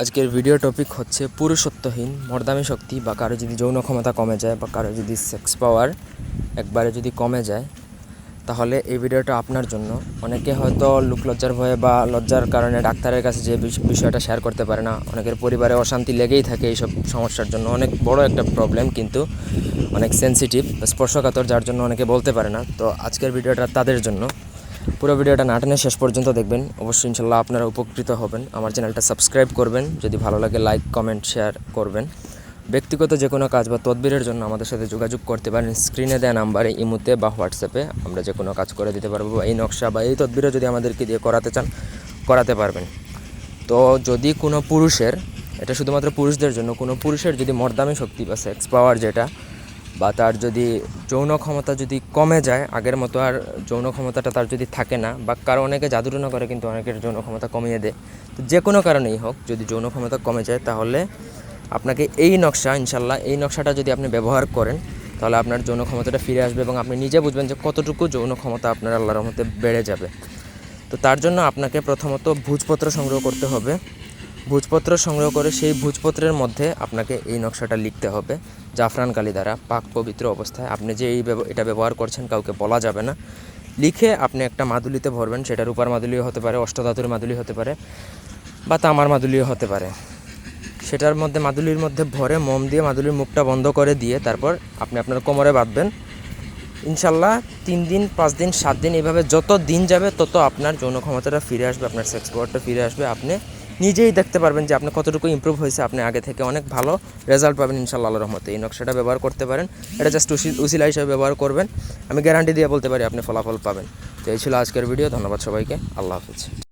আজকের video topic হচ্ছে পুরুষত্বহীন, মর্দামি শক্তি বা কারও যদি যৌন ক্ষমতা কমে যায় বা কারও যদি সেক্স পাওয়ার একবারে যদি কমে যায়, তাহলে এই ভিডিওটা আপনার জন্য। অনেকে হয়তো লোক লজ্জার ভয়ে বা লজ্জার কারণে ডাক্তারের কাছে যে বিষ- বিষয়টা শেয়ার করতে পারে না। অনেকের পরিবারে অশান্তি লেগেই থাকে এইসব সমস্যার জন্য। অনেক বড় একটা প্রবলেম কিন্তু অনেক সেনসিটিভ স্পর্শকাতর, যার জন্য অনেকে বলতে পারে না। তো আজকের ভিডিওটা তাদের জন্য। পুরো ভিডিওটা না টেনে শেষ পর্যন্ত দেখবেন। অবশ্যই ইনশাল্লাহ আপনারা উপকৃত হবেন। আমার চ্যানেলটা সাবস্ক্রাইব করবেন। যদি ভালো লাগে লাইক কমেন্ট শেয়ার করবেন। ব্যক্তিগত যে কোনো কাজ বা তদবিরের জন্য আমাদের সাথে যোগাযোগ করতে পারেন। স্ক্রিনে দেওয়া নাম্বারে, ইমুতে বা হোয়াটসঅ্যাপে আমরা যে কোনো কাজ করে দিতে পারব বা এই নকশা বা এই তদবিরও যদি আমাদেরকে দিয়ে করাতে চান, করাতে পারবেন। তো যদি কোনো পুরুষের, এটা শুধুমাত্র পুরুষদের জন্য, কোনো পুরুষের যদি মর্দামি শক্তি বা সেক্স পাওয়ার যেটা বা তার যদি যৌন ক্ষমতা যদি কমে যায়, আগের মতো আর যৌন ক্ষমতাটা তার যদি থাকে না, বা কারও অনেকে জাদুটনা করে কিন্তু অনেকের যৌন ক্ষমতা কমিয়ে দেয়। তো যে কোনো কারণেই হোক, যদি যৌন ক্ষমতা কমে যায়, তাহলে আপনাকে এই নকশা, ইনশাল্লাহ এই নকশাটা যদি আপনি ব্যবহার করেন, তাহলে আপনার যৌন ক্ষমতাটা ফিরে আসবে এবং আপনি নিজে বুঝবেন যে কতটুকু যৌন ক্ষমতা আপনার আল্লাহর মধ্যে বেড়ে যাবে। তো তার জন্য আপনাকে প্রথমত ভোজপত্র সংগ্রহ করতে হবে। ভোজপত্র সংগ্রহ করে সেই ভোজপত্রের মধ্যে আপনাকে এই নকশাটা লিখতে হবে। জাফরান কালি দ্বারা পাক পবিত্র অবস্থায়। আপনি যে এই এটা ব্যবহার করছেন কাউকে বলা যাবে না। লিখে আপনি একটা মাদুলিতে ভরবেন। সেটা রূপার মাদুলিও হতে পারে, অষ্টধাতুর মাদুলি হতে পারে বা তামার মাদুলিও হতে পারে। সেটার মধ্যে মাদুলির মধ্যে ভরে মোম দিয়ে মাদুলির মুখটা বন্ধ করে দিয়ে তারপর আপনি আপনার কোমরে বাঁধবেন। ইনশাল্লাহ তিন দিন, পাঁচ দিন, সাত দিন এইভাবে যত দিন যাবে তত আপনার যৌন ক্ষমতাটা ফিরে আসবে, আপনার সেক্স পাওয়ারটা ফিরে আসবে। আপনি নিজেই দেখতে পারবেন যে আপনি কতটুকু ইম্প্রুভ হয়েছে আপনি আগে থেকে। অনেক ভালো রেজাল্ট পাবেন ইনশাল্লাহ রহমতে। এই নকশাটা ব্যবহার করতে পারেন। এটা জাস্ট উসিলা হিসেবে ব্যবহার করবেন। আমি গ্যারান্টি দিয়ে বলতে পারি আপনি ফলাফল পাবেন। তো এই ছিল আজকের ভিডিও ধন্যবাদ সবাইকে। আল্লাহ হাফিজ।